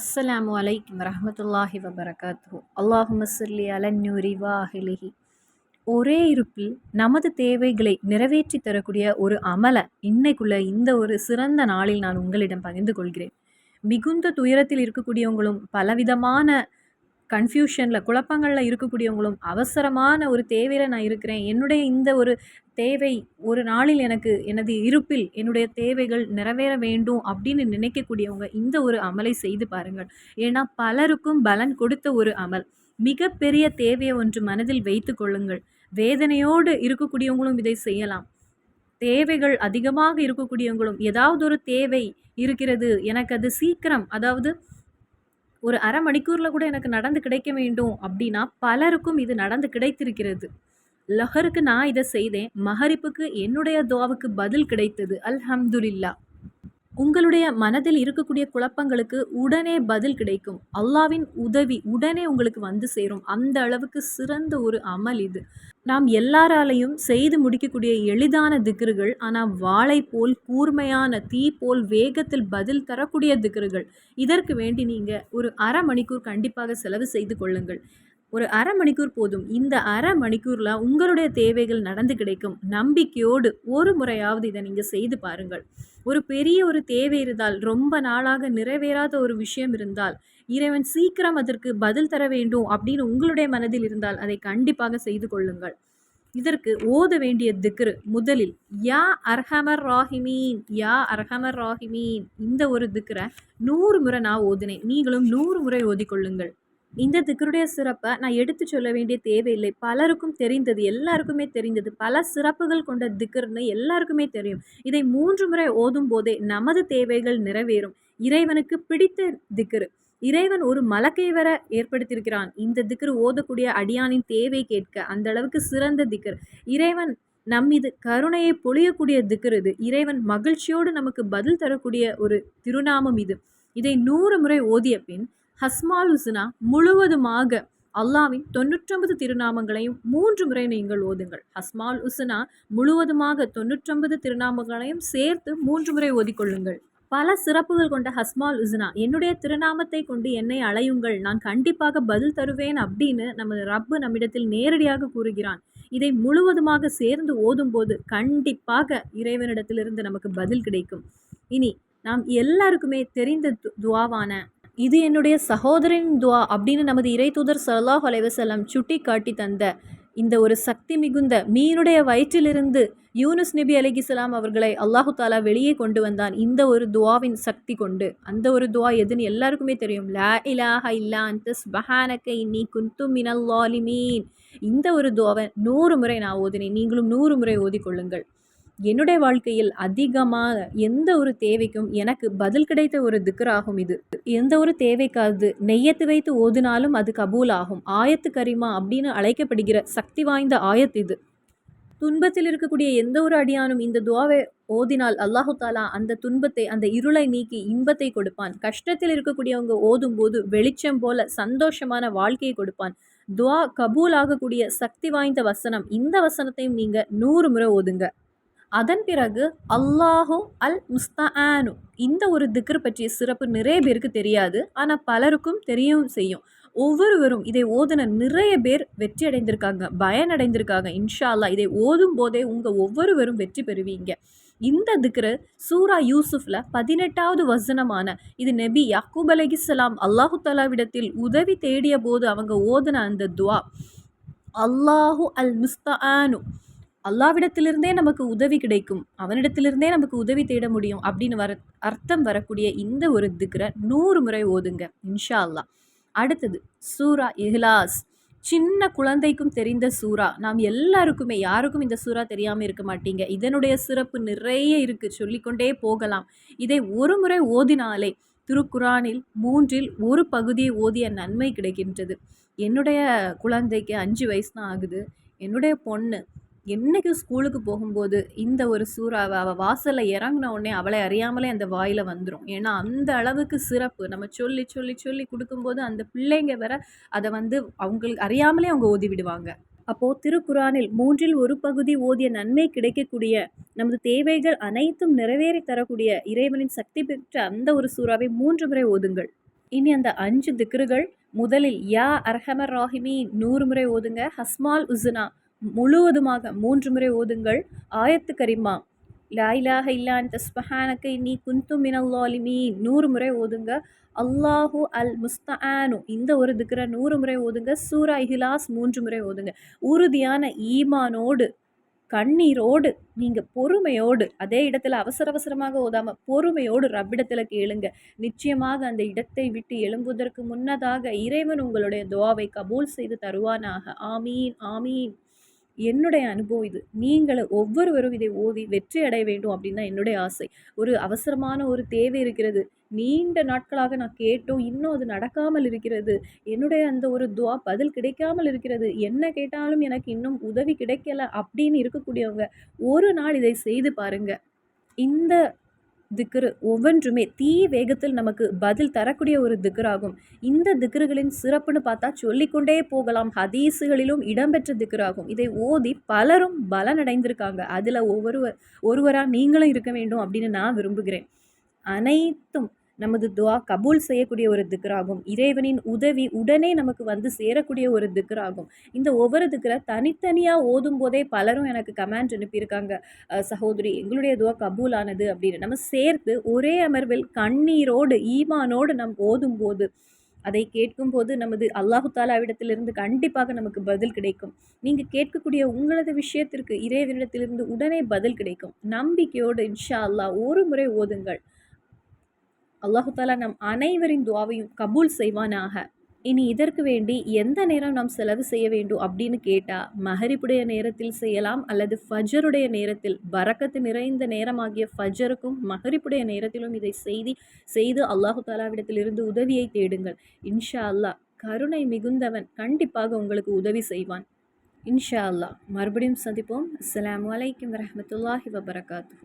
அஸ்ஸலாமு அலைக்கும் ரஹமத்துல்லாஹி வபரகாத்து அல்லாஹும் ஸல்லி அலன்னூரி வாஹிலிஹி. ஒரே இருப்பில் நமது தேவைகளை நிறைவேற்றி தரக்கூடிய ஒரு அமலை இன்னைக்குள்ள இந்த ஒரு சிறந்த நாளில் நான் உங்களிடம் பகிர்ந்து கொள்கிறேன். மிகுந்த துயரத்தில் இருக்கக்கூடியவங்களும் பலவிதமான கன்ஃப்யூஷனில் குழப்பங்களில் இருக்கக்கூடியவங்களும் அவசரமான ஒரு தேவையில் நான் இருக்கிறேன். என்னுடைய இந்த ஒரு தேவை ஒரு நாளில் எனக்கு எனது இருப்பில் என்னுடைய தேவைகள் நிறைவேற வேண்டும் அப்படின்னு நினைக்கக்கூடியவங்க இந்த ஒரு அமலை செய்து பாருங்கள். ஏன்னா பலருக்கும் பலன் கொடுத்த ஒரு அமல். மிகப்பெரிய தேவையை ஒன்று மனதில் வைத்து கொள்ளுங்கள். வேதனையோடு இருக்கக்கூடியவங்களும் இதை செய்யலாம். தேவைகள் அதிகமாக இருக்கக்கூடியவங்களும் ஏதாவது ஒரு தேவை இருக்கிறது எனக்கு அது சீக்கிரம் அதாவது ஒரு அரை மணிக்கூரில் கூட எனக்கு நடந்து கிடைக்க வேண்டும் அப்படின்னா பலருக்கும் இது நடந்து கிடைத்திருக்கிறது. லஹருக்கு நான் இதை செய்தேன். மஹரிப்புக்கு என்னுடைய துவாவுக்கு பதில் கிடைத்தது. அல்ஹம்துலில்லா. உங்களுடைய மனதில் இருக்கக்கூடிய குழப்பங்களுக்கு உடனே பதில் கிடைக்கும். அல்லாவின் உதவி உடனே உங்களுக்கு வந்து சேரும். அந்த அளவுக்கு சிறந்த ஒரு அமல் இது. நாம் எல்லாராலையும் செய்து முடிக்கக்கூடிய எளிதான திக்ருகள் ஆனால் வாளை போல் கூர்மையான தீ போல் வேகத்தில் பதில் தரக்கூடிய திக்ருகள். இதற்கு வேண்டி நீங்கள் ஒரு அரை மணிக்கூர் கண்டிப்பாக செலவு செய்து கொள்ளுங்கள். ஒரு அரை மணிக்கூர் போதும். இந்த அரை மணிக்கூரில் உங்களுடைய தேவைகள் நடந்து கிடைக்கும். நம்பிக்கையோடு ஒரு முறையாவது இதை நீங்கள் செய்து பாருங்கள். ஒரு பெரிய ஒரு தேவை இருந்தால் ரொம்ப நாளாக நிறைவேறாத ஒரு விஷயம் இருந்தால் இறைவன் சீக்கிரம் அதற்கு பதில் தர வேண்டும் அப்படின்னு உங்களுடைய மனதில் இருந்தால் அதை கண்டிப்பாக செய்து கொள்ளுங்கள். இதற்கு ஓத வேண்டிய திக்ரு முதலில் யா அர்ஹமர் ராஹிமீன் யா அர்ஹமர் ராஹிமீன். இந்த ஒரு திக்ரை நூறு முறை நான் ஓதினேன். நீங்களும் நூறு முறை ஓதிக்கொள்ளுங்கள். இந்த திக்கருடைய சிறப்பை நான் எடுத்து சொல்ல வேண்டிய தேவையில்லை. பலருக்கும் தெரிந்தது எல்லாருக்குமே தெரிந்தது பல சிறப்புகள் கொண்ட திக்கர்னு எல்லாருக்குமே தெரியும். இதை மூன்று முறை ஓதும் போதே நமது தேவைகள் நிறைவேறும். இறைவனுக்கு பிடித்த திக்கரு. இறைவன் ஒரு மலக்கை வர ஏற்படுத்தியிருக்கிறான். இந்த திக்கர் ஓதக்கூடிய அடியானின் தேவை கேட்க அந்த அளவுக்கு சிறந்த திக்கர். இறைவன் நம்மீது கருணையை பொழியக்கூடிய திக்கர் இது. இறைவன் மகிழ்ச்சியோடு நமக்கு பதில் தரக்கூடிய ஒரு திருநாமம் இது. இதை நூறு முறை ஓதிய பின் ஹஸ்மாலுசுனா முழுவதுமாக அல்லாவின் தொன்னூற்றொன்பது திருநாமங்களையும் மூன்று முறை நீங்கள் ஓதுங்கள். ஹஸ்மால் உசுனா முழுவதுமாக தொன்னூற்றொன்பது திருநாமங்களையும் சேர்த்து மூன்று முறை ஓதிக்கொள்ளுங்கள். பல சிறப்புகள் கொண்ட ஹஸ்மால் உசுனா என்னுடைய திருநாமத்தை கொண்டு என்னை அலையுங்கள் நான் கண்டிப்பாக பதில் தருவேன் அப்படின்னு நமது ரப்பு நம்மிடத்தில் நேரடியாக கூறுகிறான். இதை முழுவதுமாக சேர்ந்து ஓதும்போது கண்டிப்பாக இறைவனிடத்திலிருந்து நமக்கு பதில் கிடைக்கும். இனி நாம் எல்லாருக்குமே தெரிந்த துவாவான இது என்னுடைய சகோதரின் துவா அப்படின்னு நமது இறை தூதர் சல்லாஹ் அலைவசல்லம் சுட்டி காட்டி தந்த இந்த ஒரு சக்தி மிகுந்த மீனுடைய வயிற்றிலிருந்து யூனுஸ் நபி அலிகிஸ்லாம் அவர்களை அல்லாஹு தாலா வெளியே கொண்டு வந்தான். இந்த ஒரு துவாவின் சக்தி கொண்டு. அந்த ஒரு துவா எதுன்னு எல்லாருக்குமே தெரியும். லா இலாஹ இல்லா அந்த ஸ்பஹானக்க இன்னி குந்து மினல்லாலிமீன் இந்த ஒரு துவாவை நூறு முறை நான் ஓதினேன். நீங்களும் நூறு முறை ஓதிக்கொள்ளுங்கள். என்னுடைய வாழ்க்கையில் அதிகமாக எந்த ஒரு தேவைக்கும் எனக்கு பதில் கிடைத்த ஒரு திக்கராகும் இது. எந்த ஒரு தேவைக்காவது நெய்யத்து வைத்து ஓதினாலும் அது கபூல் ஆகும் ஆயத்து கரிமா அப்படின்னு அழைக்கப்படுகிற சக்தி வாய்ந்த ஆயத்து இது. துன்பத்தில் இருக்கக்கூடிய எந்த ஒரு அடியானும் இந்த துவாவை ஓதினால் அல்லாஹு தாலா அந்த துன்பத்தை அந்த இருளை நீக்கி இன்பத்தை கொடுப்பான். கஷ்டத்தில் இருக்கக்கூடியவங்க ஓதும் போது வெளிச்சம் போல சந்தோஷமான வாழ்க்கையை கொடுப்பான். துவா கபூல் ஆகக்கூடிய சக்தி வாய்ந்த வசனம். இந்த வசனத்தையும் நீங்கள் நூறு முறை ஓதுங்க. அதன் பிறகு அல்லாஹு அல் முஸ்தானு. இந்த ஒரு திக்ர் பற்றிய சிறப்பு நிறைய பேருக்கு தெரியாது. ஆனால் பலருக்கும் தெரியவும் செய்யும். ஒவ்வொருவரும் இதை ஓதுன நிறைய பேர் வெற்றி அடைந்திருக்காங்க பயனடைந்திருக்காங்க. இன்ஷா அல்லா இதை ஓதும் போதே உங்கள் ஒவ்வொருவரும் வெற்றி பெறுவீங்க. இந்த திக்ரு சூரா யூசுஃபில் பதினெட்டாவது வசனமான இது நபி யாக்கூப் அலகிசலாம் அல்லாஹு தலாவிடத்தில் உதவி தேடிய போது அவங்க ஓதுன அந்த துவா. அல்லாஹு அல் முஸ்தானு. அல்லாவிடத்திலிருந்தே நமக்கு உதவி கிடைக்கும். அவனிடத்திலிருந்தே நமக்கு உதவி தேட முடியும் அப்படின்னு வர அர்த்தம் வரக்கூடிய இந்த ஒரு திக்ரை நூறு முறை ஓதுங்க இன்ஷா அல்லா அடுத்தது சூரா இஹ்லாஸ். சின்ன குழந்தைக்கும் தெரிந்த சூறா நாம் எல்லாருக்குமே யாருக்கும் இந்த சூறா தெரியாமல் இருக்க மாட்டீங்க. இதனுடைய சிறப்பு நிறைய இருக்குது சொல்லிக்கொண்டே போகலாம். இதை ஒரு முறை ஓதினாலே திருக்குறானில் மூன்றில் ஒரு பகுதியை ஓதிய நன்மை கிடைக்கின்றது. என்னுடைய குழந்தைக்கு அஞ்சு வயசு தான் ஆகுது. என்னுடைய பொண்ணு என்னைக்கு ஸ்கூலுக்கு போகும்போது இந்த ஒரு சூறாவை அவள் வாசலில் இறங்கின உடனே அவளை அறியாமலே அந்த வாயில் வந்துடும் ஏன்னா அந்த அளவுக்கு சிறப்பு. நம்ம சொல்லி சொல்லி சொல்லி கொடுக்கும்போது அந்த பிள்ளைங்க வேற அதை வந்து அவங்களுக்கு அறியாமலே அவங்க ஓதி விடுவாங்க. அப்போது திருக்குறானில் மூன்றில் ஒரு பகுதி ஓதிய நன்மை கிடைக்கக்கூடிய நமது தேவைகள் அனைத்தும் நிறைவேறி தரக்கூடிய இறைவனின் சக்தி பெற்ற அந்த ஒரு சூறாவை மூன்று முறை ஓதுங்கள். இனி அந்த அஞ்சு திக்ருகள் முதலில் யா அர்ஹமர் ராஹிமி நூறு முறை ஓதுங்க ஹஸ்மால் உசுனா முழுவதுமாக மூன்று முறை ஓதுங்கள். ஆயத்து கரிமா லாயிலாக இல்லான் தஸ்பஹானக்க நீ குந்து மினல்லாலிமீன் நூறு முறை ஓதுங்க. அல்லாஹு அல் முஸ்தானு இந்த ஒரு திக்கிற நூறு முறை ஓதுங்க. சூரா இஹிலாஸ் மூன்று முறை ஓதுங்க. உறுதியான ஈமானோடு கண்ணீரோடு நீங்கள் பொறுமையோடு அதே இடத்துல அவசர அவசரமாக ஓதாமல் பொறுமையோடு ரப்பிடத்தில் கேளுங்க. நிச்சயமாக அந்த இடத்தை விட்டு எழும்புவதற்கு முன்னதாக இறைவன் உங்களுடைய துவாவை கபூல் செய்து தருவானாக. ஆமீன் ஆமீன். என்னுடைய அனுபவம் இது. நீங்கள் ஒவ்வொருவரும் இதை ஓதி வெற்றி அடைய வேண்டும் அப்படின்னு தான் என்னுடைய ஆசை. ஒரு அவசரமான ஒரு தேவை இருக்கிறது. நீண்ட நாட்களாக நான் கேட்டும் இன்னும் அது நடக்காமல் இருக்கிறது. என்னுடைய அந்த ஒரு துவா பதில் கிடைக்காமல் இருக்கிறது. என்ன கேட்டாலும் எனக்கு இன்னும் உதவி கிடைக்கல அப்படின்னு இருக்கக்கூடியவங்க ஒரு நாள் இதை செய்து பாருங்க. இந்த திக்ரு ஒவ்வொன்றுமே தீ வேகத்தில் நமக்கு பதில் தரக்கூடிய ஒரு திக்ராகும். இந்த திக்ருகளின் சிறப்புன்னு பார்த்தா சொல்லிக்கொண்டே போகலாம். ஹதீஸுகளிலும் இடம்பெற்ற திக்ராகும். இதை ஓதி பலரும் பலனடைந்திருக்காங்க. அதில் ஒவ்வொருவர் ஒருவராக நீங்களும் இருக்க வேண்டும் அப்படின்னு நான் விரும்புகிறேன். அனைத்தும் நமது துவா கபூல் செய்யக்கூடிய ஒரு திக்ராகும் இறைவனின் உதவி உடனே நமக்கு வந்து சேரக்கூடிய ஒரு திக்ராகும் இந்த ஒவ்வொரு திக்ரை தனித்தனியாக ஓதும் போதே பலரும் எனக்கு கமெண்ட் அனுப்பியிருக்காங்க. சகோதரி எங்களுடைய துவா கபூல் ஆனது அப்படின்னு. நம்ம சேர்த்து ஒரே அமர்வில் கண்ணீரோடு ஈமானோடு நம் ஓதும் போது அதை கேட்கும்போது நமது அல்லாஹு தாலாவிடத்திலிருந்து கண்டிப்பாக நமக்கு பதில் கிடைக்கும். நீங்கள் கேட்கக்கூடிய உங்களது விஷயத்திற்கு இறைவனிடத்திலிருந்து உடனே பதில் கிடைக்கும். நம்பிக்கையோடு இன்ஷா அல்லாஹ் ஒரு முறை ஓதுங்கள். அல்லாஹு தாலா நம் அனைவரின் துவாவையும் கபூல் செய்வானாக. இனி இதற்கு வேண்டி எந்த நேரம் நாம் செலவு செய்ய வேண்டும் அப்படின்னு கேட்டால் மஹரிப்புடைய நேரத்தில் செய்யலாம் அல்லது ஃபஜருடைய நேரத்தில் பறக்கத்து நிறைந்த நேரமாகிய ஃபஜருக்கும் மஹரிப்புடைய நேரத்திலும் இதை செய்தி செய்து அல்லாஹு தாலாவிடத்திலிருந்து உதவியை தேடுங்கள். இன்ஷா அல்லாஹ் கருணை மிகுந்தவன் கண்டிப்பாக உங்களுக்கு உதவி செய்வான். இன்ஷா அல்லா மறுபடியும் சந்திப்போம். அஸ்லாம் வலைக்கம் வரமத்துல்லாஹி வபரகாத்து